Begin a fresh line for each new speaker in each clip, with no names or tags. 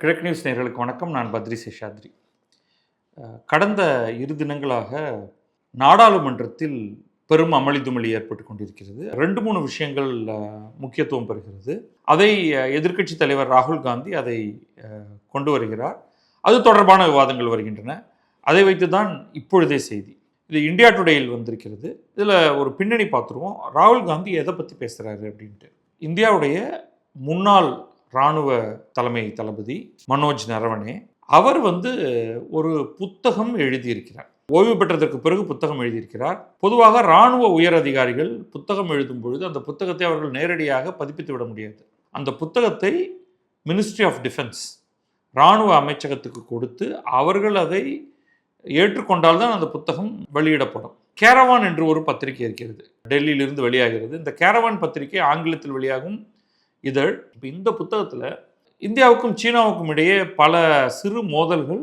கிழக்கு நியூஸ் நேர்களுக்கு வணக்கம். நான் பத்ரி சேஷாத்ரி கடந்த இரு தினங்களாக நாடாளுமன்றத்தில் பெரும் அமளி துமளி ஏற்பட்டு கொண்டிருக்கிறது. ரெண்டு மூணு விஷயங்கள் முக்கியத்துவம் பெறுகிறது. அதை எதிர்க்கட்சி தலைவர் ராகுல் காந்தி அதை கொண்டு வருகிறார். அது தொடர்பான விவாதங்கள் வருகின்றன. அதை வைத்து தான் இப்பொழுதே செய்தி. இது இந்தியா டுடேயில் வந்திருக்கிறது. இதில் ஒரு பின்னணி பார்த்துருவோம். ராகுல் காந்தி எதை பற்றி பேசுகிறாரு அப்படின்ட்டு. இந்தியாவுடைய முன்னாள் இராணுவ தலைமை தளபதி மனோஜ் நரவனே அவர் வந்து ஒரு புத்தகம் எழுதியிருக்கிறார். ஓய்வு பெற்றதற்கு பிறகு புத்தகம் எழுதியிருக்கிறார். பொதுவாக இராணுவ உயர் அதிகாரிகள் புத்தகம் எழுதும் பொழுது அந்த புத்தகத்தை அவர்கள் நேரடியாக பதிப்பித்து விட முடியாது. அந்த புத்தகத்தை மினிஸ்ட்ரி ஆஃப் டிஃபென்ஸ் இராணுவ அமைச்சகத்துக்கு கொடுத்து அவர்கள் அதை ஏற்றுக்கொண்டால் தான் அந்த புத்தகம் வெளியிடப்படும். கேரவான் என்று ஒரு பத்திரிகை இருக்கிறது. டெல்லியிலிருந்து வெளியாகிறது. இந்த கேரவான் பத்திரிகை ஆங்கிலத்தில் வெளியாகும். இதழ். இப்போ இந்த புத்தகத்தில் இந்தியாவுக்கும் சீனாவுக்கும் இடையே பல சிறு மோதல்கள்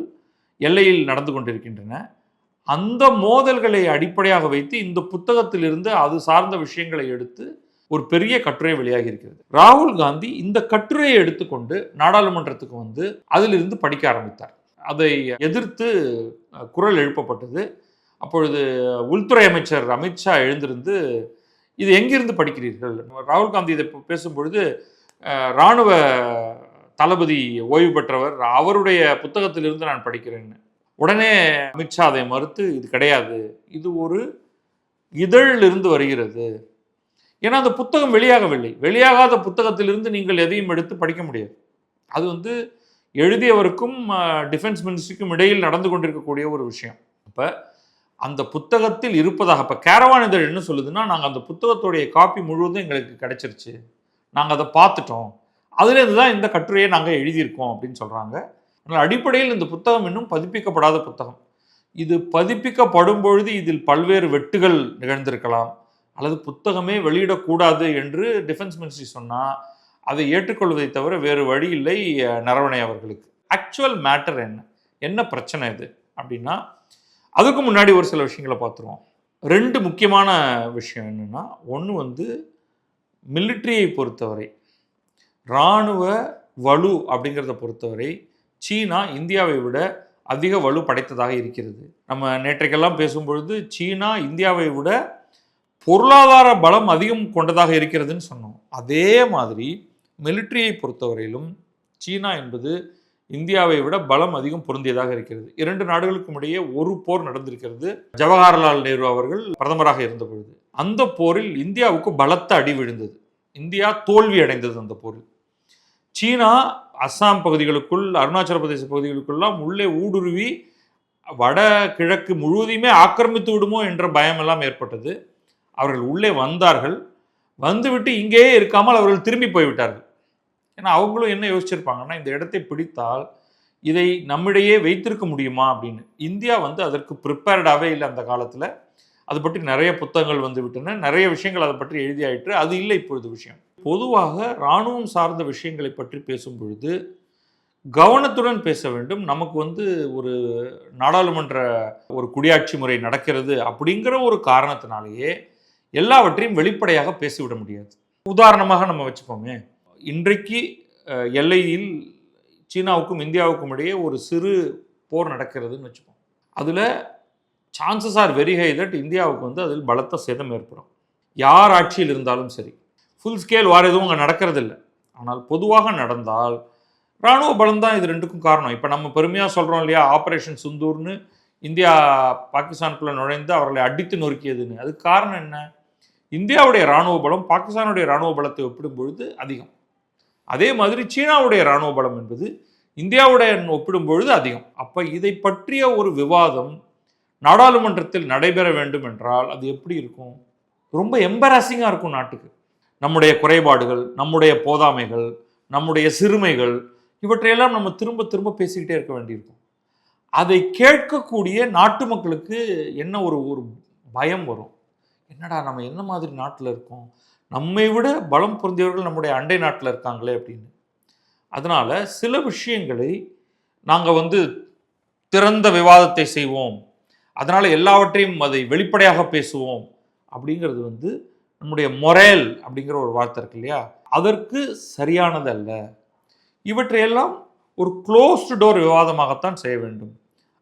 எல்லையில் நடந்து கொண்டிருக்கின்றன. அந்த மோதல்களை அடிப்படையாக வைத்து இந்த புத்தகத்திலிருந்து அது சார்ந்த விஷயங்களை எடுத்து ஒரு பெரிய கட்டுரை வெளியாகி இருக்கிறது. ராகுல் காந்தி இந்த கட்டுரையை எடுத்துக்கொண்டு நாடாளுமன்றத்துக்கு வந்து அதிலிருந்து படிக்க ஆரம்பித்தார். அதை எதிர்த்து குரல் எழுப்பப்பட்டது. அப்பொழுது உள்துறை அமைச்சர் அமித்ஷா எழுந்திருந்து இது எங்கிருந்து படிக்கிறீர்கள்? ராகுல் காந்தி இதை பேசும்பொழுது இராணுவ தளபதி ஓய்வு பெற்றவர் அவருடைய புத்தகத்திலிருந்து நான் படிக்கிறேன்னு உடனே அமித்ஷா அதை மறுத்து இது கிடையாது. இது ஒரு இதழிலிருந்து வருகிறது. ஏன்னா அந்த புத்தகம் வெளியாகவில்லை. வெளியாகாத புத்தகத்திலிருந்து நீங்கள் எதையும் எடுத்து படிக்க முடியாது. அது வந்து எழுதியவருக்கும் டிஃபென்ஸ் மினிஸ்ட்ரிக்கும் இடையில் நடந்து கொண்டிருக்கக்கூடிய ஒரு விஷயம். அப்போ அந்த புத்தகத்தில் இருப்பதாக. இப்போ கேரவான் இதழ் என்ன சொல்லுதுன்னா நாங்கள் அந்த புத்தகத்துடைய காப்பி முழுவதும் எங்களுக்கு கிடைச்சிருச்சு. நாங்கள் அதை பார்த்துட்டோம். அதுலேருந்து தான் இந்த கட்டுரையை நாங்கள் எழுதியிருக்கோம் அப்படின்னு சொல்கிறாங்க அதனால் அடிப்படையில் இந்த புத்தகம் இன்னும் பதிப்பிக்கப்படாத புத்தகம். இது பதிப்பிக்கப்படும் பொழுது இதில் பல்வேறு வெட்டுகள் நிகழ்ந்திருக்கலாம். அல்லது புத்தகமே வெளியிடக்கூடாது என்று டிஃபென்ஸ் மினிஸ்ட்ரி சொன்னால் அதை ஏற்றுக்கொள்வதை தவிர வேறு வழி இல்லை நரவணை அவர்களுக்கு. ஆக்சுவல் மேட்டர் என்ன? என்ன பிரச்சனை இது? அப்படின்னா அதுக்கு முன்னாடி ஒரு சில விஷயங்களை பார்த்துருவோம். ரெண்டு முக்கியமான விஷயம் என்னென்னா ஒன்று வந்து மிலிட்ரியை பொறுத்தவரை இராணுவ வலு அப்படிங்கிறத பொறுத்தவரை சீனா இந்தியாவை விட அதிக வலு படைத்ததாக இருக்கிறது. நம்ம நேற்றைக்கெல்லாம் பேசும்பொழுது சீனா இந்தியாவை விட பொருளாதார பலம் அதிகம் கொண்டதாக இருக்கிறதுன்னு சொன்னோம். அதே மாதிரி மிலிட்ரியை பொறுத்தவரையிலும் சீனா என்பது இந்தியாவை விட பலம் அதிகம் பொருந்தியதாக இருக்கிறது. இரண்டு நாடுகளுக்கும் இடையே ஒரு போர் நடந்திருக்கிறது. ஜவஹர்லால் நேரு அவர்கள் பிரதமராக இருந்த பொழுது. அந்த போரில் இந்தியாவுக்கு பலத்த அடி விழுந்தது. இந்தியா தோல்வி அடைந்தது அந்த போரில். சீனா அஸ்ஸாம் பகுதிகளுக்குள் அருணாச்சல பிரதேச பகுதிகளுக்குள்ளாம் உள்ளே ஊடுருவி வட கிழக்கு முழுவதையுமே ஆக்கிரமித்து விடுமோ என்ற பயமெல்லாம் ஏற்பட்டது. அவர்கள் உள்ளே வந்தார்கள். வந்துவிட்டு இங்கேயே இருக்காமல் அவர்கள் திரும்பி போய்விட்டார்கள். ஏன்னா அவங்களும் என்ன யோசிச்சிருப்பாங்கன்னா இந்த இடத்தை பிடித்தால் இதை நம்மிடையே வைத்திருக்க முடியுமா அப்படின்னு. இந்தியா வந்து அதற்கு ப்ரிப்பேர்டாகவே இல்லை அந்த காலத்தில். அது பற்றி நிறைய புத்தகங்கள் வந்து விட்டன. நிறைய விஷயங்கள் அதை பற்றி எழுதியாயிற்று. அது இல்லை இப்பொழுது விஷயம். பொதுவாக இராணுவம் சார்ந்த விஷயங்களை பற்றி பேசும் பொழுது கவனத்துடன் பேச வேண்டும். நமக்கு வந்து ஒரு நாடாளுமன்ற ஒரு குடியாட்சி முறை நடக்கிறது அப்படிங்கிற ஒரு காரணத்தினாலேயே எல்லாவற்றையும் வெளிப்படையாக பேசிவிட முடியாது. உதாரணமாக நம்ம வச்சுப்போமே இன்றைக்கு எல்லையில் சீனாவுக்கும் இந்தியாவுக்கும் இடையே ஒரு சிறு போர் நடக்கிறதுன்னு வச்சுப்போம். அதில் chances are very high that இந்தியாவுக்கு வந்து அதில் பலத்த சேதம் ஏற்படும். யார் ஆட்சியில் இருந்தாலும் சரி. ஃபுல் ஸ்கேல் வார் எதுவும் அங்கே நடக்கிறதில்ல. ஆனால் பொதுவாக நடந்தால் இராணுவ பலம் தான் இது ரெண்டுக்கும் காரணம். இப்போ நம்ம பெருமையாக சொல்கிறோம் இல்லையா ஆப்ரேஷன் சுந்தூர்னு இந்தியா பாகிஸ்தானுக்குள்ளே நுழைந்து அவர்களை அடித்து நொறுக்கியதுன்னு. அதுக்கு காரணம் என்ன? இந்தியாவுடைய இராணுவ பலம் பாகிஸ்தானுடைய இராணுவ பலத்தை ஒப்பிடும் பொழுது அதிகம். அதே மாதிரி சீனாவுடைய இராணுவ பலம் என்பது இந்தியாவுடைய ஒப்பிடும் பொழுது அதிகம். அப்போ இதை பற்றிய ஒரு விவாதம் நாடாளுமன்றத்தில் நடைபெற வேண்டும் என்றால் அது எப்படி இருக்கும்? ரொம்ப எம்பராசிங்காக இருக்கும் நாட்டுக்கு. நம்முடைய குறைபாடுகள் நம்முடைய போதாமைகள் நம்முடைய சிறுமைகள் இவற்றையெல்லாம் நம்ம திரும்ப திரும்ப பேசிக்கிட்டே இருக்க வேண்டியிருக்கும். அதை கேட்கக்கூடிய நாட்டு மக்களுக்கு என்ன ஒரு ஒரு பயம் வரும்? என்னடா நம்ம என்ன மாதிரி நாட்டில் இருக்கோம்? நம்மை விட பலம் பொருந்தியவர்கள் நம்முடைய அண்டை நாட்டில் இருக்காங்களே அப்படின்னு. அதனால் சில விஷயங்களை நாங்கள் வந்து திறந்த விவாதத்தை செய்வோம். அதனால் எல்லாவற்றையும் அதை வெளிப்படையாக பேசுவோம் அப்படிங்கிறது வந்து நம்முடைய மொரேல் அப்படிங்கிற ஒரு வார்த்தை இருக்கு இல்லையா? அதற்கு சரியானதல்ல இவற்றையெல்லாம் ஒரு க்ளோஸ்டு டோர் விவாதமாகத்தான் செய்ய வேண்டும்.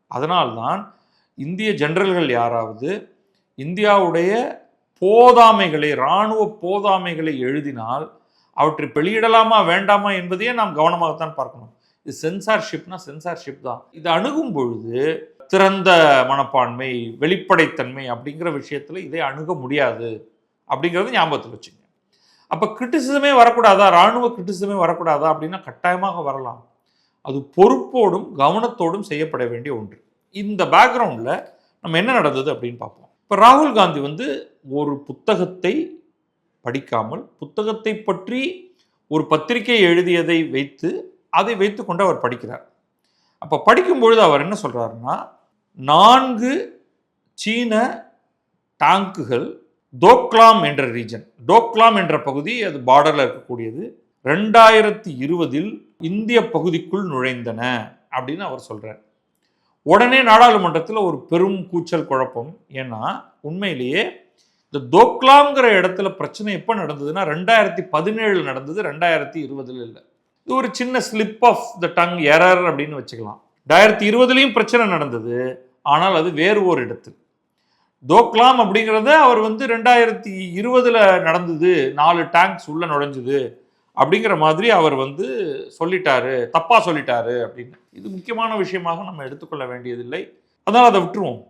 அதனால்தான் இந்திய ஜெனரல்கள் யாராவது இந்தியாவுடைய போதாமைகளை இராணுவ போதாமைகளை எழுதினால் அவற்றை வெளியிடலாமா வேண்டாமா என்பதையே நாம் கவனமாகத்தான் பார்க்கணும். இது சென்சார்ஷிப்னா சென்சார்ஷிப் தான். இது அணுகும் பொழுது திறந்த மனப்பான்மை வெளிப்படைத்தன்மை அப்படிங்கிற விஷயத்தில் இதை அணுக முடியாது அப்படிங்கிறது ஞாபகத்தில் வச்சுங்க. அப்போ கிரிட்டிசிசமே வரக்கூடாதா? இராணுவ கிரிட்டிசிசமே வரக்கூடாதா? அப்படின்னா கட்டாயமாக வரலாம். அது பொறுப்போடும் கவனத்தோடும் செய்யப்பட வேண்டிய ஒன்று. இந்த பேக்ரவுண்டில் நம்ம என்ன நடந்தது அப்படின்னு பார்ப்போம். இப்போ ராகுல் காந்தி வந்து ஒரு புத்தகத்தை படிக்காமல் புத்தகத்தை பற்றி ஒரு பத்திரிகை எழுதியதை வைத்து அதை வைத்துக்கொண்டு அவர் படிக்கிறார். அப்போ படிக்கும்பொழுது அவர் என்ன சொல்கிறாருன்னா நான்கு சீன டாங்குகள் டோக்லாம் என்ற ரீஜன். டோக்லாம் என்ற பகுதி அது பார்டரில் இருக்கக்கூடியது. ரெண்டாயிரத்தி இருபதில் இந்திய பகுதிக்குள் நுழைந்தன அப்படின்னு அவர் சொல்கிறார் உடனே நாடாளுமன்றத்தில் ஒரு பெரும் கூச்சல் குழப்பம். ஏன்னா உண்மையிலேயே இந்த தோக்லாங்கிற இடத்துல பிரச்சனை எப்போ நடந்ததுன்னா ரெண்டாயிரத்தி பதினேழு நடந்தது ரெண்டாயிரத்தி இருபதுல. இல்லை இது ஒரு சின்ன slip of the tongue error அப்படின்னு வச்சுக்கலாம். ரெண்டாயிரத்தி இருபதுலேயும் பிரச்சனை நடந்தது ஆனால் அது வேறு ஒரு இடத்தில். தோக்லாம் அப்படிங்கிறத அவர் வந்து ரெண்டாயிரத்தி இருபதில் நடந்தது நாலு டேங்க்ஸ் உள்ள நுழைஞ்சுது அப்படிங்கிற மாதிரி அவர் வந்து சொல்லிட்டாரு தப்பாக சொல்லிட்டாரு அப்படின்னு. இது முக்கியமான விஷயமாக நம்ம எடுத்துக்கொள்ள வேண்டியதில்லை. அதனால் அதை விட்டுருவோம்.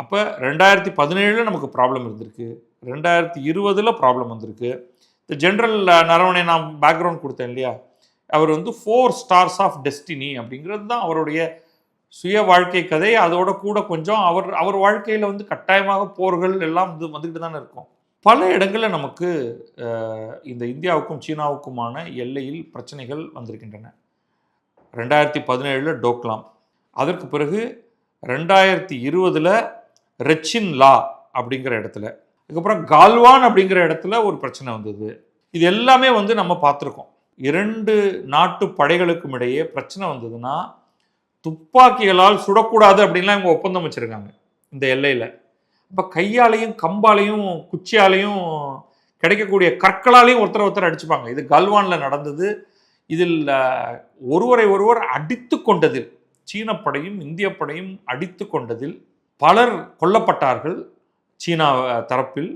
அப்போ ரெண்டாயிரத்தி பதினேழில் நமக்கு ப்ராப்ளம் இருந்திருக்கு. ரெண்டாயிரத்தி இருபதில் ப்ராப்ளம் வந்திருக்கு. இந்த ஜென்ரல் நரவணை நான் பேக்ரவுண்ட் கொடுத்தேன் இல்லையா? அவர் வந்து ஃபோர் ஸ்டார்ஸ் ஆஃப் டெஸ்டினி அப்படிங்கிறது தான் அவருடைய சுய வாழ்க்கை கதை. அதோட கூட கொஞ்சம் அவர் அவர் வாழ்க்கையில் வந்து கட்டாயமாக போர்கள் எல்லாம் வந்து வந்துக்கிட்டு தானே இருக்கும். பல இடங்களில் நமக்கு இந்த இந்தியாவுக்கும் சீனாவுக்குமான எல்லையில் பிரச்சனைகள் வந்திருக்கின்றன. ரெண்டாயிரத்தி பதினேழில் டோக்லாம். அதற்கு பிறகு ரெண்டாயிரத்தி இருபதில் ரெச்சின் லா அப்படிங்கிற இடத்துல. அதுக்கப்புறம் கால்வான் அப்படிங்கிற இடத்துல ஒரு பிரச்சனை வந்தது. இது எல்லாமே வந்து நம்ம பார்த்துருக்கோம். இரண்டு நாட்டு படைகளுக்கும் இடையே பிரச்சனை வந்ததுன்னா துப்பாக்கிகளால் சுடக்கூடாது அப்படின்லாம் இவங்க ஒப்பந்தம் வச்சுருக்காங்க இந்த எல்லையில். இப்போ கையாலையும் கம்பாலையும் குச்சியாலையும் கிடைக்கக்கூடிய கற்களாலையும் ஒருத்தர் ஒருத்தர் அடிச்சுப்பாங்க. இது கல்வானில் நடந்தது. இதில் ஒருவரை ஒருவர் அடித்து கொண்டதில் சீன படையும் இந்திய படையும் அடித்து கொண்டதில் பலர் கொல்லப்பட்டார்கள் சீனா தரப்பில்.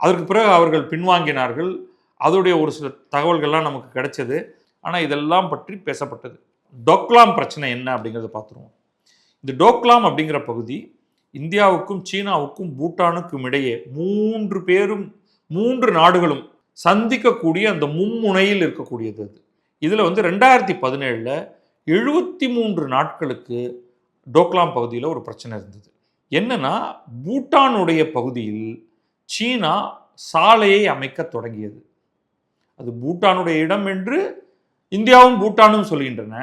அதற்கு பிறகு அவர்கள் பின்வாங்கினார்கள். அதோடைய ஒரு சில தகவல்கள்லாம் நமக்கு கிடைச்சது. ஆனால் இதெல்லாம் பற்றி பேசப்பட்டது. டோக்லாம் பிரச்சனை என்ன அப்படிங்கிறத பார்த்துருவோம். இந்த டோக்லாம் அப்படிங்கிற பகுதி இந்தியாவுக்கும் சீனாவுக்கும் பூட்டானுக்கும் இடையே மூன்று பேரும் மூன்று நாடுகளும் சந்திக்கக்கூடிய அந்த மும்முனையில் இருக்கக்கூடியது அது. இதில் வந்து ரெண்டாயிரத்தி பதினேழில் எழுபத்தி மூன்று நாட்களுக்கு டோக்லாம் பகுதியில் ஒரு பிரச்சனை இருந்தது. என்னன்னா பூட்டானுடைய பகுதியில் சீனா சாலையை அமைக்க தொடங்கியது. அது பூட்டானுடைய இடம் என்று இந்தியாவும் பூட்டானும் சொல்கின்றன.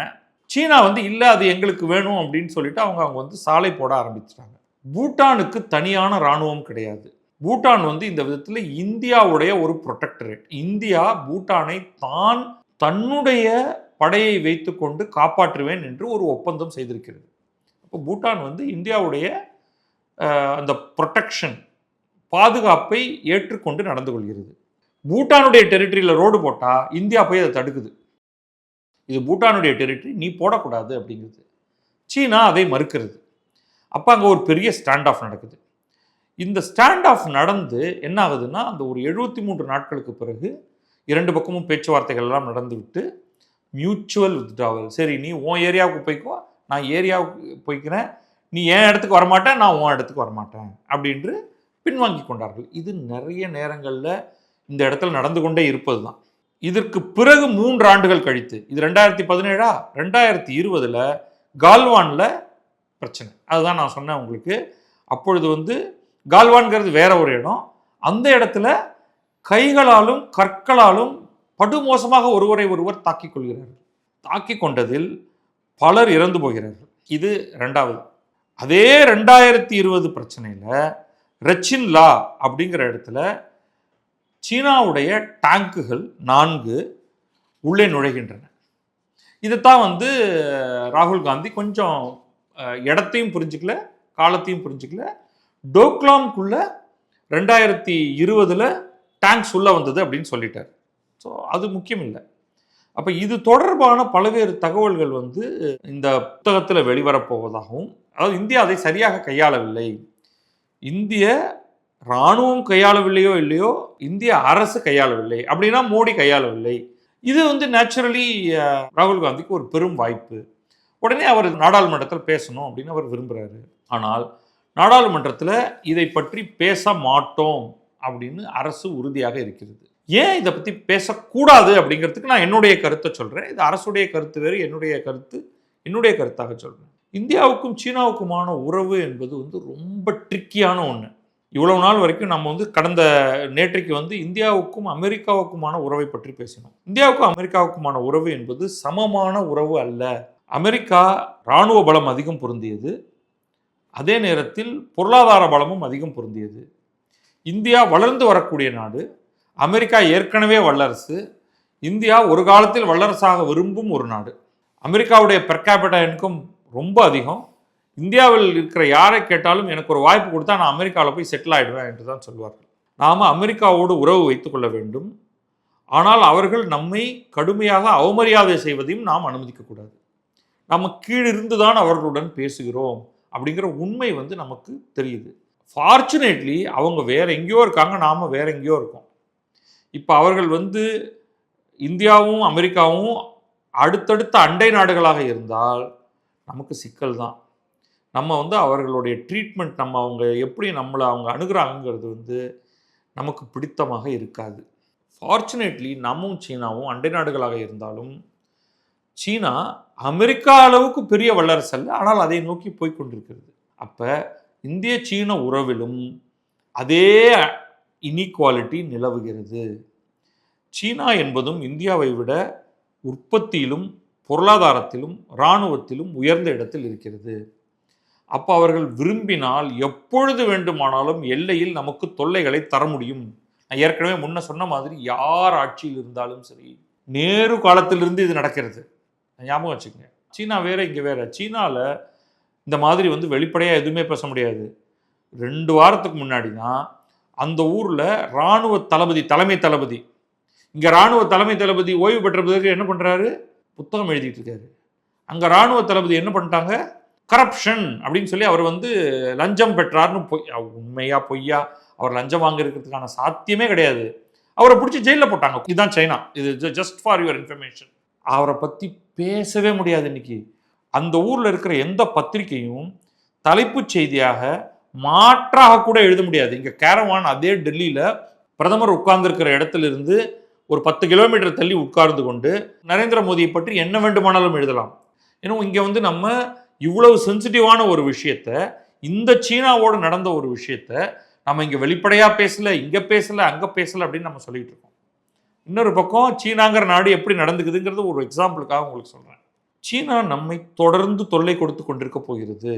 சீனா வந்து இல்லை அது எங்களுக்கு வேணும் அப்படின்னு சொல்லிட்டு அவங்க அவங்க வந்து சாலை போட ஆரம்பிச்சிட்டாங்க. பூட்டானுக்கு தனியான இராணுவம் கிடையாது. பூட்டான் வந்து இந்த விதத்தில் இந்தியாவுடைய ஒரு ப்ரொடெக்டரேட் இந்தியா பூட்டானை தான் தன்னுடைய படையை வைத்துக்கொண்டு காப்பாற்றுவேன் என்று ஒரு ஒப்பந்தம் செய்திருக்கிறது. அப்போ பூட்டான் வந்து இந்தியாவுடைய அந்த ப்ரொடெக்ஷன் பாதுகாப்பை ஏற்றுக்கொண்டு நடந்து கொள்கிறது. பூட்டானுடைய டெரிட்டரியில் ரோடு போட்டால் இந்தியா போய் அதை தடுக்குது. இது பூட்டானுடைய டெரிட்டரி நீ போடக்கூடாது அப்படிங்கிறது. சீனா அதை மறுக்கிறது. அப்போ அங்கே ஒரு பெரிய ஸ்டாண்ட் ஆஃப் நடக்குது. இந்த ஸ்டாண்ட் ஆஃப் நடந்து என்ன ஆகுதுன்னா அந்த ஒரு எழுபத்தி மூன்று நாட்களுக்கு பிறகு இரண்டு பக்கமும் பேச்சுவார்த்தைகள் எல்லாம் நடந்துவிட்டு மியூச்சுவல் வித்ட்ராவல் சரி நீ உன் ஏரியாவுக்கு போய்க்கோ நான் ஏரியாவுக்கு போய்க்கிறேன். நீ என் இடத்துக்கு வரமாட்டேன்? நான் உன் இடத்துக்கு வரமாட்டேன். அப்படின்று பின்வாங்கி கொண்டார்கள். இது நிறைய நேரங்களில் இந்த இடத்துல நடந்து கொண்டே இருப்பது தான் இதற்கு பிறகு மூன்று ஆண்டுகள் கழித்து இது ரெண்டாயிரத்தி பதினேழா? ரெண்டாயிரத்தி இருபதில் கால்வானில் பிரச்சனை. அதுதான் நான் சொன்னேன் உங்களுக்கு. அப்பொழுது வந்து கால்வான்கிறது வேற ஒரு இடம். அந்த இடத்துல கைகளாலும் கற்களாலும் படுமோசமாக ஒருவரை ஒருவர் தாக்கிக் கொள்கிறார்கள். தாக்கிக் கொண்டதில் பலர் இறந்து போகிறார்கள். இது ரெண்டாவது. அதே ரெண்டாயிரத்தி இருபது பிரச்சனையில் ரச்சின் லா அப்படிங்கிற இடத்துல சீனாவுடைய டேங்குகள் நான்கு உள்ளே நுழைகின்றன. இதைத்தான் வந்து ராகுல் காந்தி கொஞ்சம் இடத்தையும் புரிஞ்சுக்கல காலத்தையும் புரிஞ்சுக்கல. டோக்லாம்குள்ள ரெண்டாயிரத்தி இருபதில் டேங்க்ஸ் உள்ளே வந்தது அப்படின்னு சொல்லிட்டார். ஸோ அது முக்கியம் இல்லை அப்போ இது தொடர்பான பல்வேறு தகவல்கள் வந்து இந்த புத்தகத்தில் வெளிவரப்போவதாகவும் அதாவது இந்தியா அதை சரியாக கையாளவில்லை. இந்திய இராணுவம் கையாளவில்லையோ இல்லையோ இந்திய அரசு கையாளவில்லை. அப்படின்னா மோடி கையாளவில்லை. இது வந்து நேச்சுரலி ராகுல் காந்திக்கு ஒரு பெரும் வாய்ப்பு. உடனே அவர் நாடாளுமன்றத்தில் பேசணும் அப்படின்னு அவர் விரும்புகிறாரு ஆனால் நாடாளுமன்றத்தில் இதை பற்றி பேச மாட்டோம் அப்படின்னு அரசு உறுதியாக இருக்கிறது. ஏன் இதை பற்றி பேசக்கூடாது அப்படிங்கிறதுக்கு நான் என்னுடைய கருத்தை சொல்கிறேன் இது அரசுடைய கருத்து வேறு என்னுடைய கருத்து என்னுடைய கருத்தாக சொல்கிறேன் இந்தியாவுக்கும் சீனாவுக்குமான உறவு என்பது வந்து ரொம்ப ட்ரிக்கியான ஒன்று இவ்வளவு நாள் வரைக்கும் நம்ம வந்து கடந்த நேற்றைக்கு வந்து இந்தியாவுக்கும் அமெரிக்காவுக்குமான உறவை பற்றி பேசினோம். இந்தியாவுக்கும் அமெரிக்காவுக்குமான உறவு என்பது சமமான உறவு அல்ல. அமெரிக்கா இராணுவ பலம் அதிகம் பொருந்தியது. அதே நேரத்தில் பொருளாதார பலமும் அதிகம் பொருந்தியது. இந்தியா வளர்ந்து வரக்கூடிய நாடு. அமெரிக்கா ஏற்கனவே வல்லரசு. இந்தியா ஒரு காலத்தில் வல்லரசாக விரும்பும் ஒரு நாடு. அமெரிக்காவுடைய பெர்காபிட்டா இன்கம் ரொம்ப அதிகம். இந்தியாவில் இருக்கிற யாரை கேட்டாலும் எனக்கு ஒரு வாய்ப்பு கொடுத்தா நான் அமெரிக்காவில் போய் செட்டில் ஆகிடுவேன் என்று தான் சொல்வார்கள். நாம் அமெரிக்காவோடு உறவு வைத்துக்கொள்ள வேண்டும். ஆனால் அவர்கள் நம்மை கடுமையாக அவமரியாதை செய்வதையும் நாம் அனுமதிக்கக்கூடாது நம்ம கீழிருந்து தான் அவர்களுடன் பேசுகிறோம் அப்படிங்கிற உண்மை வந்து நமக்கு தெரியுது. ஃபார்ச்சுனேட்லி அவங்க வேற எங்கேயோ இருக்காங்க நாம் வேற எங்கேயோ இருக்கோம். இப்போ அவர்கள் வந்து இந்தியாவும் அமெரிக்காவும் அடுத்தடுத்த அண்டை நாடுகளாக இருந்தால் நமக்கு சிக்கல் தான். நம்ம வந்து அவர்களுடைய ட்ரீட்மெண்ட் நம்ம அவங்க எப்படி நம்மளை அவங்க அணுகிறாங்கிறது வந்து நமக்கு பிடித்தமாக இருக்காது. ஃபார்ச்சுனேட்லி நம்மும் சீனாவும் அண்டை நாடுகளாக இருந்தாலும் சீனா அமெரிக்கா அளவுக்கு பெரிய வல்லரசு அல்ல ஆனால் அதை நோக்கி போய்கொண்டிருக்கிறது அப்போ இந்திய சீன உறவிலும் அதே இனிக்வாலிட்டி நிலவுகிறது. சீனா என்பதும் இந்தியாவை விட உற்பத்தியிலும் பொருளாதாரத்திலும் இராணுவத்திலும் உயர்ந்த இடத்தில் இருக்கிறது. அப்போ அவர்கள் விரும்பினால் எப்பொழுது வேண்டுமானாலும் எல்லையில் நமக்கு தொல்லைகளை தர முடியும். நான் ஏற்கனவே முன்ன சொன்ன மாதிரி யார் ஆட்சியில் இருந்தாலும் சரி நேரு காலத்திலிருந்து இது நடக்கிறது. ஞாபகம் வச்சுக்கோங்க. சீனா வேற இங்கே வேற. சீனாவில் இந்த மாதிரி வந்து வெளிப்படையாக எதுவுமே பேச முடியாது. ரெண்டு வாரத்துக்கு முன்னாடி தான் அந்த ஊரில் இராணுவ தளபதி தலைமை தளபதி இங்கே இராணுவ தலைமை தளபதி ஓய்வு பெற்ற பிறகு என்ன பண்ணுறாரு புத்தகம் எழுதிட்டு இருக்காரு அங்கே இராணுவ தளபதி என்ன பண்ணிட்டாங்க? கரப்ஷன் அப்படின்னு சொல்லி அவர் வந்து லஞ்சம் பெற்றார்னு பொய் உண்மையா பொய்யா? அவர் லஞ்சம் வாங்கிருக்கிறதுக்கான சாத்தியமே கிடையாது. அவரை பிடிச்சி ஜெயிலில் போட்டாங்க. இதுதான் சைனா. இது ஜஸ்ட் ஃபார் யுவர் இன்ஃபர்மேஷன் அவரை பற்றி பேசவே முடியாது இன்னைக்கு. அந்த ஊரில் இருக்கிற எந்த பத்திரிகையும் தலைப்புச் செய்தியாக மாற்றாக கூட எழுத முடியாது. இங்கே கேரவான் அதே டெல்லியில் பிரதமர் உட்கார்ந்துருக்கிற இடத்துல இருந்து ஒரு பத்து கிலோமீட்டர் தள்ளி உட்கார்ந்து கொண்டு நரேந்திர மோடியை பற்றி என்ன வேண்டுமானாலும் எழுதலாம். ஏன்னா இங்கே வந்து நம்ம இவ்வளவு சென்சிட்டிவான ஒரு விஷயத்த இந்த சீனாவோடு நடந்த ஒரு விஷயத்த நம்ம இங்கே வெளிப்படையாக பேசலை இங்கே பேசலை அங்கே பேசலை அப்படின்னு நம்ம சொல்லிகிட்டு இருக்கோம். இன்னொரு பக்கம் சீனாங்கிற நாடு எப்படி நடந்துக்குதுங்கிறது ஒரு எக்ஸாம்பிளுக்காக உங்களுக்கு சொல்கிறேன் சீனா நம்மை தொடர்ந்து தொல்லை கொடுத்து கொண்டிருக்க போகிறது.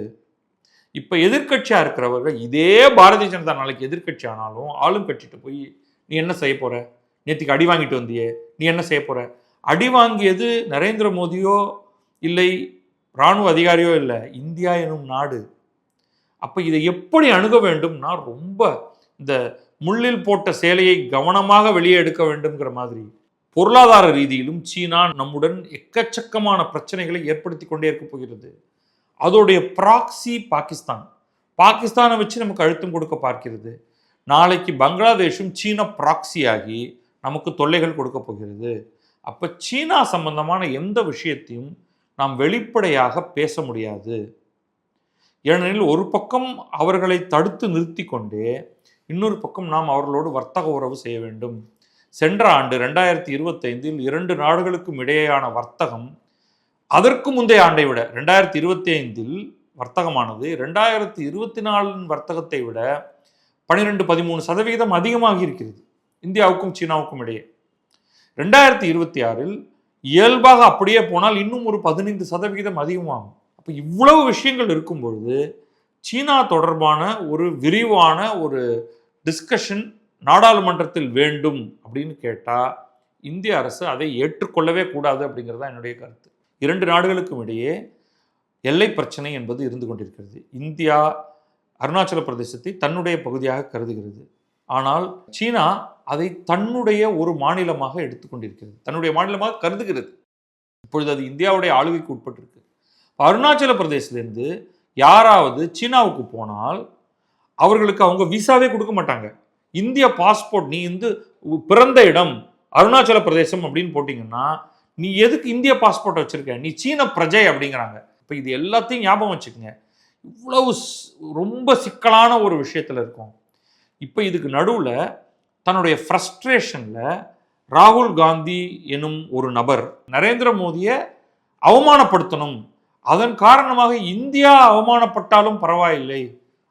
இப்போ எதிர்க்கட்சியாக இருக்கிறவர்கள் இதே பாரதிய ஜனதா நாளைக்கு எதிர்க்கட்சி ஆனாலும் ஆளும் கட்சிட்டு போய் நீ என்ன செய்ய போகிற நேற்றுக்கு அடி வாங்கிட்டு வந்தியே. நீ என்ன செய்ய போற? அடி வாங்கியது நரேந்திர மோடியோ இல்லை இராணுவ அதிகாரியோ இல்லை இந்தியா எனும் நாடு. அப்போ இதை எப்படி அணுக வேண்டும்னா ரொம்ப இந்த முள்ளில் போட்ட சேலையை கவனமாக வெளியே எடுக்க வேண்டும்ங்கிற மாதிரி. பொருளாதார ரீதியிலும் சீனா நம்முடன் எக்கச்சக்கமான பிரச்சனைகளை ஏற்படுத்தி கொண்டே இருக்க போகிறது. அதோடைய ப்ராக்சி பாகிஸ்தான். பாகிஸ்தானை வச்சு நமக்கு அழுத்தம் கொடுக்க பார்க்கிறது. நாளைக்கு பங்களாதேஷும் சீன ப்ராக்சி ஆகி நமக்கு தொல்லைகள் கொடுக்க போகிறது. அப்போ சீனா சம்பந்தமான எந்த விஷயத்தையும் நாம் வெளிப்படையாக பேச முடியாது. ஏனெனில் ஒரு பக்கம் அவர்களை தடுத்து நிறுத்தி கொண்டே இன்னொரு பக்கம் நாம் அவர்களோடு வர்த்தக உறவு செய்ய வேண்டும். சென்ற ஆண்டு ரெண்டாயிரத்தி இருபத்தைந்தில் இரண்டு நாடுகளுக்கும் இடையேயான வர்த்தகம் அதற்கு முந்தைய ஆண்டை விட ரெண்டாயிரத்தி இருபத்தி ஐந்தில் வர்த்தகமானது ரெண்டாயிரத்தி இருபத்தி நாலின் வர்த்தகத்தை விட பன்னிரெண்டு பதிமூணு சதவிகிதம் அதிகமாகி இருக்கிறது. இந்தியாவுக்கும் சீனாவுக்கும் இடையே. ரெண்டாயிரத்தி இருபத்தி ஆறில் இயல்பாக அப்படியே போனால் இன்னும் ஒரு பதினைந்து சதவிகிதம் அதிகமாகும். அப்போ இவ்வளவு விஷயங்கள் இருக்கும் பொழுது சீனா தொடர்பான ஒரு விரிவான ஒரு டிஸ்கஷன் நாடாளுமன்றத்தில் வேண்டும் அப்படின்னு கேட்டால் இந்திய அரசு அதை ஏற்றுக்கொள்ளவே கூடாது அப்படிங்கிறது தான் என்னுடைய கருத்து. இரண்டு நாடுகளுக்கும் இடையே எல்லை பிரச்சனை என்பது இருந்து கொண்டிருக்கிறது. இந்தியா அருணாச்சல பிரதேசத்தை தன்னுடைய பகுதியாக கருதுகிறது. ஆனால் சீனா அதை தன்னுடைய ஒரு மாநிலமாக எடுத்துக்கொண்டிருக்கிறது தன்னுடைய மாநிலமாக கருதுகிறது. இப்பொழுது அது இந்தியாவுடைய ஆளுகைக்கு உட்பட்டிருக்கு. அருணாச்சல பிரதேசத்திலேருந்து யாராவது சீனாவுக்கு போனால் அவர்களுக்கு அவங்க விசாவே கொடுக்க மாட்டாங்க. இந்திய பாஸ்போர்ட் நீ வந்து பிறந்த இடம் அருணாச்சல பிரதேசம் அப்படின்னு போட்டிங்கன்னா நீ எதுக்கு இந்திய பாஸ்போர்ட் வச்சுருக்க? நீ சீன பிரஜை அப்படிங்கிறாங்க. இப்போ இது எல்லாத்தையும் ஞாபகம் வச்சுக்கோங்க. இவ்வளவு ரொம்ப சிக்கலான ஒரு விஷயத்தில் இருக்கும். இப்போ இதுக்கு நடுவில் தன்னுடைய ஃப்ரஸ்ட்ரேஷனில் ராகுல் காந்தி எனும் ஒரு நபர் நரேந்திர மோடியை அவமானப்படுத்தணும். அதன் காரணமாக இந்தியா அவமானப்பட்டாலும் பரவாயில்லை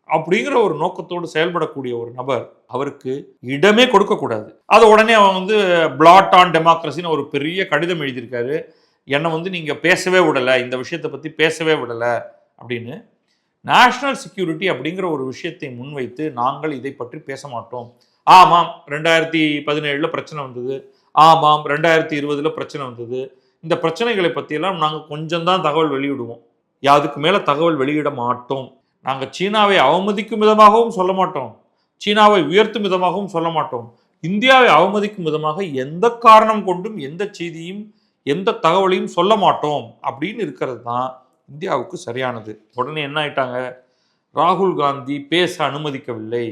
அப்படிங்கிற ஒரு நோக்கத்தோடு செயல்படக்கூடிய ஒரு நபர் அவருக்கு இடமே கொடுக்கக்கூடாது. அதை உடனே அவன் வந்து பிளாட் ஆன் டெமோக்ரஸின்னு ஒரு பெரிய கடிதம் எழுதியிருக்காரு. என்னை வந்து நீங்கள் பேசவே விடலை இந்த விஷயத்தை பற்றி பேசவே விடலை அப்படின்னு. நேஷ்னல் செக்யூரிட்டி அப்படிங்கிற ஒரு விஷயத்தை முன்வைத்து நாங்கள் இதை பற்றி பேச மாட்டோம். ஆமாம் ரெண்டாயிரத்தி பதினேழில் பிரச்சனை வந்தது. ஆமாம் ரெண்டாயிரத்தி இருபதில் பிரச்சனை வந்தது. இந்த பிரச்சனைகளை பற்றியெல்லாம் நாங்கள் கொஞ்சம் தான் தகவல் வெளியிடுவோம். அதுக்கு மேலே தகவல் வெளியிட மாட்டோம். நாங்கள் சீனாவை அவமதிக்கும் விதமாகவும் சொல்ல மாட்டோம். சீனாவை உயர்த்தும் விதமாகவும் சொல்ல மாட்டோம். இந்தியாவை அவமதிக்கும் விதமாக எந்த காரணம் கொண்டும் எந்த செய்தியும் எந்த தகவலையும் சொல்ல மாட்டோம் அப்படின்னு இருக்கிறது தான் இந்தியாவுக்கு சரியானது. உடனே என்ன ஆயிட்டாங்க? ராகுல் காந்தி பேச அனுமதிக்கவில்லை.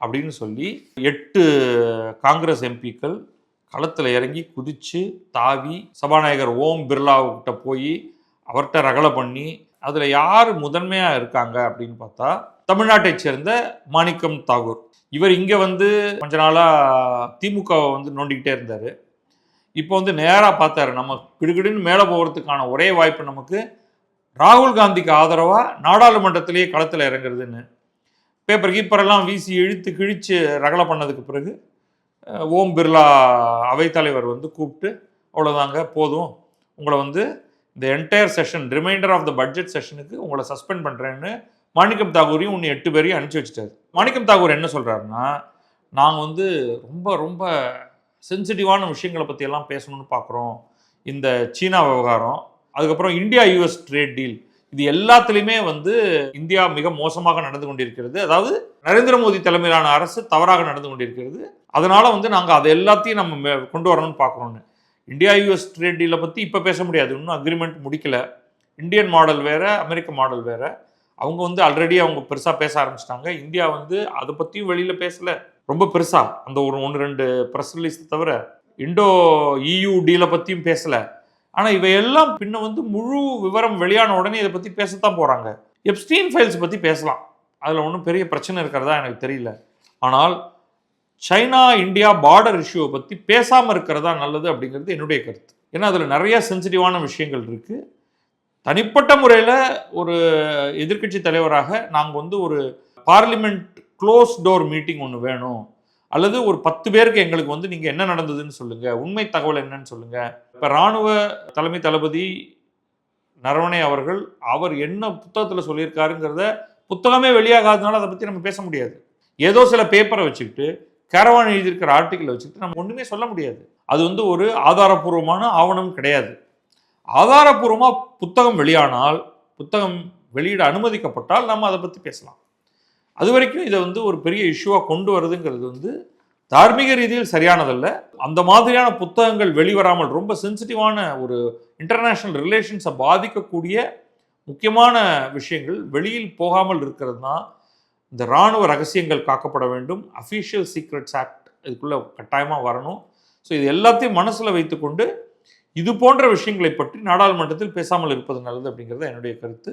அப்படின்னு சொல்லி எட்டு காங்கிரஸ் எம்பிக்கள் களத்தில் இறங்கி குதித்து தாவி சபாநாயகர் ஓம் பிர்லாவுக்கிட்ட போய் அவர்கிட்ட ரகலை பண்ணி அதில் யார் முதன்மையாக இருக்காங்க அப்படின்னு பார்த்தா தமிழ்நாட்டைச் சேர்ந்த மாணிக்கம் தாகூர். இவர் இங்கே வந்து கொஞ்ச நாளாக திமுகவை வந்து நோண்டிக்கிட்டே இருந்தார். இப்போ வந்து நேராக பார்த்தாரு நம்ம கிடுகிடுன்னு மேலே போகிறதுக்கான ஒரே வாய்ப்பு நமக்கு ராகுல் காந்திக்கு ஆதரவாக நாடாளுமன்றத்திலேயே களத்தில் இறங்குறதுன்னு. பேப்பர் கீப்பரெல்லாம் வீசி இழுத்து கிழித்து ரகலை பண்ணதுக்கு பிறகு ஓம் பிர்லா அவைத்தலைவர் வந்து கூப்பிட்டு அவ்வளோதாங்க போதும். உங்களை வந்து இந்த entire session reminder of the budget செஷனுக்கு உங்களை சஸ்பெண்ட் பண்ணுறேன்னு மாணிக்கம் தாகூரையும் இன்னும் எட்டு பேரையும் அனுப்பிச்சி வச்சுட்டாரு. மாணிக்கம் தாகூர் என்ன சொல்கிறாருன்னா நாங்கள் வந்து ரொம்ப ரொம்ப சென்சிட்டிவான விஷயங்களை பற்றியெல்லாம் பேசணும்னு பார்க்குறோம் இந்த சீனா விவகாரம் அதுக்கப்புறம் இந்தியா யூஎஸ் ட்ரேட் டீல் இது எல்லாத்துலேயுமே வந்து இந்தியா மிக மோசமாக நடந்து கொண்டிருக்கிறது. அதாவது நரேந்திர மோடி தலைமையிலான அரசு தவறாக நடந்து கொண்டிருக்கிறது. அதனால வந்து நாங்கள் அதை எல்லாத்தையும் நம்ம மே- கொண்டு வரணும்னு பார்க்குறோன்னு இந்தியா யூஎஸ் ட்ரேட் டீலை பற்றி இப்போ பேச முடியாது. இன்னும் அக்ரிமெண்ட் முடிக்கல. இந்தியன் மாடல் வேற அமெரிக்க மாடல் வேற. அவங்க வந்து ஆல்ரெடி அவங்க பெருசாக பேச ஆரம்பிச்சிட்டாங்க. இந்தியா வந்து அதை பற்றியும் வெளியில் பேசல. ரொம்ப பெருசாக அந்த ஒரு ஒன்று ரெண்டு ப்ரெஸ் ரிலீஸ் தவிர இண்டோ இயூ டீலை பற்றியும் பேசலை. ஆனால் இவையெல்லாம் பின்ன வந்து முழு விவரம் வெளியான உடனே இதை பற்றி பேசத்தான் போகிறாங்க எப்ஸ்டீன் ஃபைல்ஸ் பற்றி பேசலாம். அதில் ஒன்றும் பெரிய பிரச்சனை இருக்கிறதா எனக்கு தெரியல. ஆனால் சைனா இந்தியா பார்டர் இஷ்யூவை பற்றி பேசாமல் இருக்கிறதா நல்லது அப்படிங்கிறது என்னுடைய கருத்து. ஏன்னா அதில் நிறைய சென்சிட்டிவான விஷயங்கள் இருக்குது தனிப்பட்ட முறையில் ஒரு எதிர்க்கட்சி தலைவராக நாங்கள் வந்து ஒரு பார்லிமெண்ட் க்ளோஸ் டோர் மீட்டிங் ஒன்று வேணும். அல்லது ஒரு பத்து பேருக்கு எங்களுக்கு வந்து நீங்கள் என்ன நடந்ததுன்னு சொல்லுங்கள் உண்மை தகவல் என்னன்னு சொல்லுங்கள் இப்போ இராணுவ தலைமை தளபதி நரவணே அவர்கள் அவர் என்ன புத்தகத்தில் சொல்லியிருக்காருங்கிறத புத்தகமே வெளியாகாதனால அதை பற்றி நம்ம பேச முடியாது. ஏதோ சில பேப்பரை வச்சுக்கிட்டு கேரவான் எழுதியிருக்கிற ஆர்டிக்கலை வச்சுக்கிட்டு நம்ம ஒன்றுமே சொல்ல முடியாது. அது வந்து ஒரு ஆதாரபூர்வமான ஆவணம் கிடையாது. ஆதாரபூர்வமாக புத்தகம் வெளியானால் புத்தகம் வெளியிட அனுமதிக்கப்பட்டால் நம்ம அதை பற்றி பேசலாம். அது வரைக்கும் இதை வந்து ஒரு பெரிய இஷ்யூவாக கொண்டு வருதுங்கிறது வந்து தார்மீக ரீதியில் சரியானதல்ல. அந்த மாதிரியான புத்தகங்கள் வெளிவராமல் ரொம்ப சென்சிட்டிவான ஒரு இன்டர்நேஷ்னல் ரிலேஷன்ஸை பாதிக்கக்கூடிய முக்கியமான விஷயங்கள் வெளியில் போகாமல் இருக்கிறது தான் இந்த இராணுவ ரகசியங்கள் காக்கப்பட வேண்டும். அஃபீஷியல் சீக்ரெட்ஸ் ஆக்ட் இதுக்குள்ளே கட்டாயமாக வரணும். ஸோ இது எல்லாத்தையும் மனசில் வைத்துக்கொண்டு இது போன்ற விஷயங்களை பற்றி நாடாளுமன்றத்தில் பேசாமல் இருப்பது நல்லது அப்படிங்கிறது என்னுடைய கருத்து.